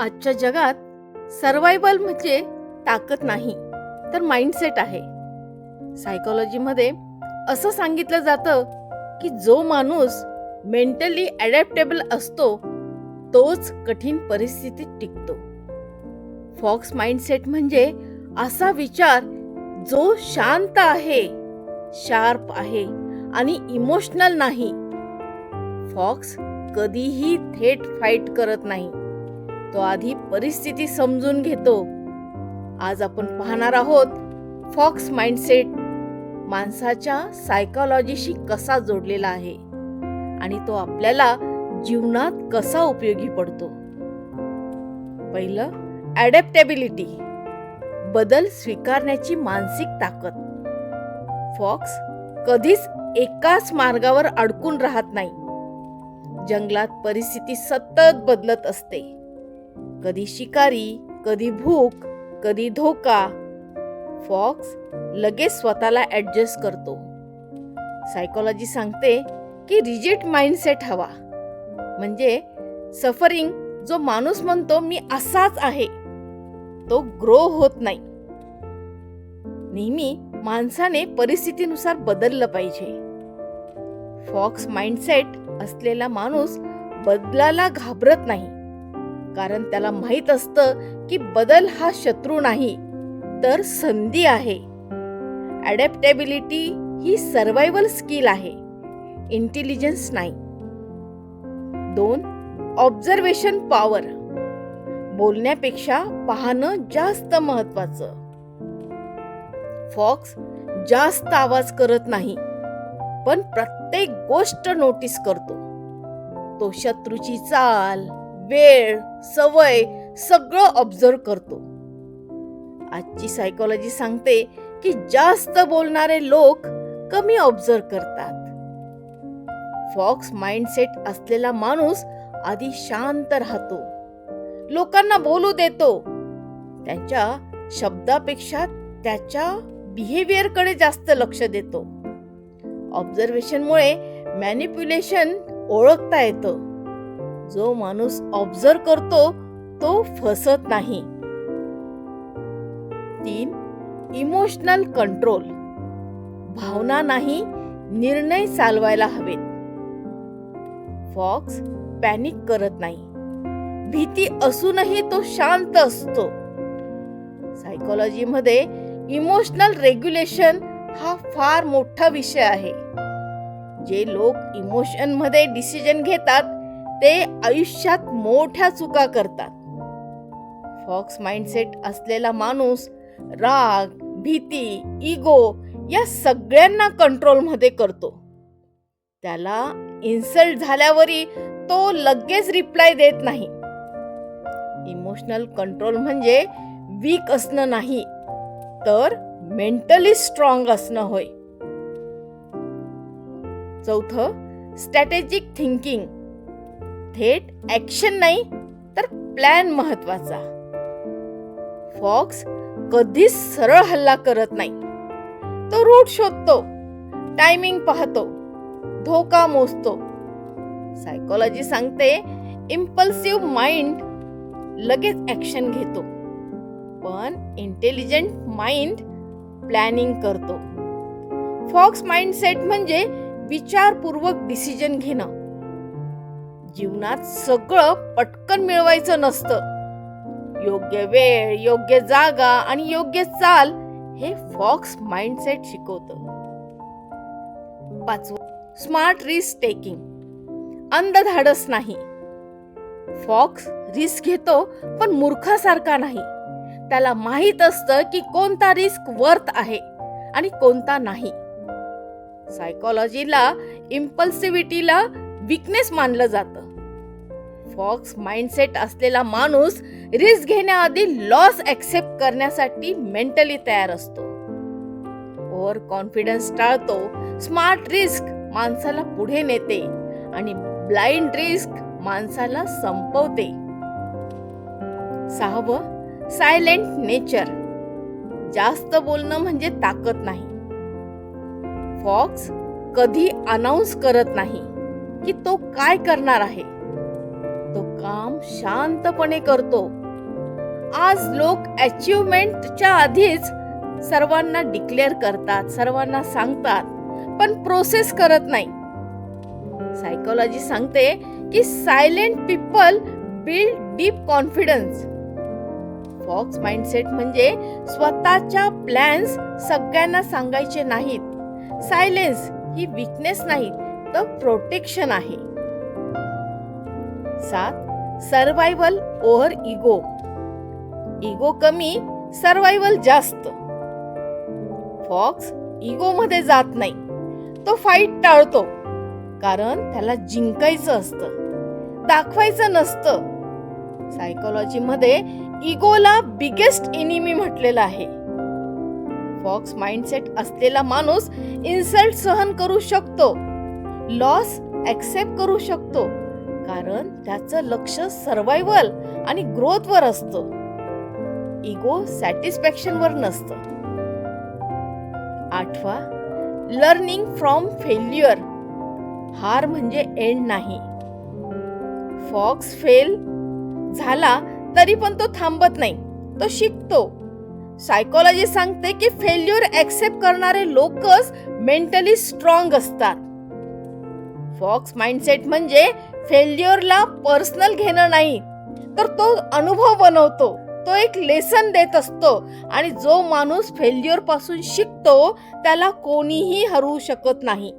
आजच्या जगात सर्वायवल म्हणजे ताकद नाही तर माइंडसेट आहे. सायकोलॉजीमध्ये असं सांगितलं जातं की जो माणूस मेंटली ॲडॅप्टेबल असतो तोच कठीण परिस्थितीत टिकतो. फॉक्स माइंडसेट म्हणजे असा विचार जो शांत आहे शार्प आहे आणि इमोशनल नाही. फॉक्स कधीही थेट फाईट करत नाही. तो आधी परिस्थिती समजून घेतो. आज आपण पाहणार आहोत फॉक्स माइंडसेट माणसाच्या सायकॉलॉजीशी कसा जोडलेला आहे आणि तो आपल्याला जीवनात कसा उपयोगी पडतो. पहिलं ॲडॅप्टेबिलिटी बदल स्वीकारण्याची मानसिक ताकद. फॉक्स कधीच एकाच मार्गावर अडकून राहत नाही. जंगलात परिस्थिती सतत बदलत असते. कधी शिकारी कधी भूक कधी धोका. फॉक्स लगेच स्वतःला ॲडजस्ट करतो. सायकोलॉजी सांगते की रिजेक्ट माइंडसेट हवा. म्हणजे सफरिंग जो माणूस म्हणतो मी असाच आहे तो ग्रो होत नाही. नेहमी माणसाने परिस्थितीनुसार बदललं पाहिजे. फॉक्स माइंडसेट असलेला माणूस बदलाला घाबरत नाही. कारण त्याला माहीत असतं की बदल हा शत्रू नाही तर संधी आहे. ॲडॅप्टेबिलिटी ही सर्वायवल स्किल आहे. इंटेलिजन्स नाही. दोन ऑब्झर्वेशन पॉवर बोलण्यापेक्षा पाहणं जास्त महत्वाचं फॉक्स जास्त आवाज करत नाही पण प्रत्येक गोष्ट नोटीस करतो. तो शत्रूची चाल वेळ सवय सगळं ऑब्झर्व करतो. आजची सायकोलॉजी सांगते की जास्त बोलणारे लोक कमी ऑब्झर्व करतात. फॉक्स माइंडसेट असलेला माणूस आधी शांत राहतो. लोकांना बोलू देतो. त्यांच्या शब्दापेक्षा त्याच्या बिहेवियरकडे जास्त लक्ष देतो. ऑब्झर्वेशनमुळे मॅनिप्युलेशन ओळखता येतं. जो माणूस ऑब्झर्व करतो तो फसत नाही. तीन इमोशनल कंट्रोल भावना नाही निर्णय चालवायला हवेत. फॉक्स पॅनिक करत नाही. भीती असूनही तो शांत असतो. सायकोलॉजी मध्ये इमोशनल रेग्युलेशन हा फार मोठा विषय आहे. जे लोक इमोशनमध्ये डिसिजन घेतात ते आयुष्यात मोठ्या चुका करतात. फॉक्स माइंडसेट असलेला माणूस राग भीती इगो या सगळ्यांना कंट्रोलमध्ये करतो. त्याला इन्सल्ट झाल्यावरही तो लगेच रिप्लाय देत नाही. इमोशनल कंट्रोल म्हणजे वीक असणं नाही तर मेंटली स्ट्रॉंग असणं होय. चौथं स्ट्रॅटेजिक थिंकिंग थेट ऍक्शन नाही तर प्लॅन महत्त्वाचा फॉक्स कधीच सरळ हल्ला करत नाही. तो रूट शोधतो टायमिंग पाहतो धोका मोजतो. सायकोलॉजी सांगते इम्पल्सिव्ह माइंड लगेच ऍक्शन घेतो. पण इंटेलिजंट माइंड प्लॅनिंग करतो. फॉक्स माइंडसेट म्हणजे विचारपूर्वक डिसिजन घेणं. जीवनात सगळं पटकन मिळवायचं नसतं. योग्य वेळ योग्य जागा आणि योग्य चाल हे फॉक्स माइंडसेट शिकवतं. पाचवं स्मार्ट रिस्क टेकिंग. अंधधाडस नाही. फॉक्स रिस्क घेतो पण मूर्खासारखा नाही. त्याला माहीत असतं की कोणता रिस्क वर्थ आहे आणि कोणता नाही. सायकोलॉजीला इम्पल्सिव्हिटीला विकनेस मानलं जातं. फॉक्स माइंडसेट असलेला माणूस रिस्क घेण्याआधी लॉस ऍक्सेप्ट करण्यासाठी मेंटली तयार असतो. ओव्हर कॉन्फिडन्स टाळतो. स्मार्ट रिस्क माणसाला पुढे नेते आणि ब्लाइंड रिस्क माणसाला संपवते. सहावं सायलेंट नेचर जास्त बोलणं म्हणजे ताकद नाही. फॉक्स कधी अनाऊन्स करत नाही की तो काय करणार आहे. तो काम शांतपणे करतो. आज लोक अचीवमेंटच्या आधीच सर्वांना डिक्लेअर करतात सर्वांना सांगतात पण प्रोसेस करत नाही. सायकोलॉजी सांगते की silent people build deep confidence fox mindset म्हणजे स्वतःच्या प्लॅन्स सगळ्यांना सांगायचे नाहीत. सायलेन्स ही विकनेस नाही तर प्रोटेक्शन आहे. सात सर्वायवल ओव्हर इगो इगो कमी सर्वायवल जास्त. फॉक्स इगो मध्ये जात नाही. तो फाईट टाळतो. कारण त्याला जिंकायचं असतं. दाखवायचं नसतं. सायकोलॉजी मध्ये इगोला बिगेस्ट इनिमी म्हटलेलं आहे. फॉक्स माइंडसेट असलेला माणूस इन्सल्ट सहन करू शकतो. लॉस ऍक्सेप्ट करू शकतो. कारण त्याचं लक्ष सर्वायवल आणि ग्रोथवर असतं. इगो सॅटिस्फॅक्शनवर नसतं. आठवा लर्निंग फ्रॉम फेल्युअर हार म्हणजे एंड नाही. फॉक्स फेल झाला तरी पण तो थांबत नाही तो शिकतो. सायकोलॉजी सांगते की फेल्युअर ऍक्सेप्ट करणारे लोकच मेंटली स्ट्रॉंग असतात. फॉक्स माइंडसेट म्हणजे फेल्युअरला पर्सनल घेणं नाही तर तो अनुभव बनवतो तो एक लेसन देत असतो आणि जो माणूस फेल्युअरपासून शिकतो त्याला कोणीही हरवू शकत नाही.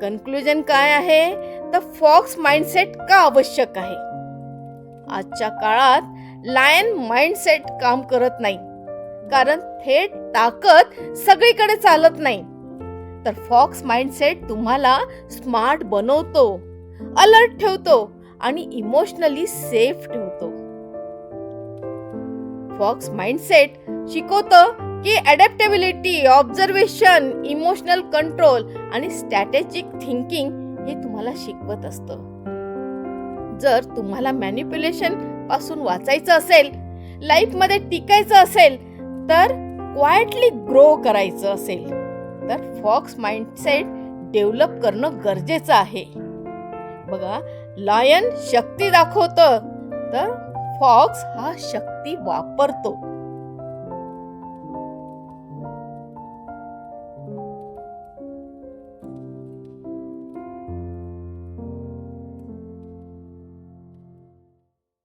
कन्क्लुजन काय आहे? तर फॉक्स माइंडसेट का आवश्यक आहे? आजच्या काळात लायन माइंडसेट काम करत नाही कारण थेट ताकद सगळीकडे चालत नाही. तर फॉक्स माइंडसेट तुम्हाला स्मार्ट बनवतो अलर्ट ठेवतो आणि इमोशनली सेफ ठेवतो. फॉक्स माइंडसेट शिकवतं की अडॅप्टेबिलिटी ऑब्झर्वेशन इमोशनल कंट्रोल आणि स्ट्रॅटेजिक थिंकिंग हे तुम्हाला शिकवत असतं. जर तुम्हाला मॅन्युप्युलेशनपासून वाचायचं असेल लाईफमध्ये टिकायचं असेल तर क्वायटली ग्रो करायचं असेल. तर फॉक्स माइंडसेट डेव्हलप करणं गरजेचं आहे. बघा लायन शक्ती दाखवतं. तर फॉक्स हा शक्ती वापरतो.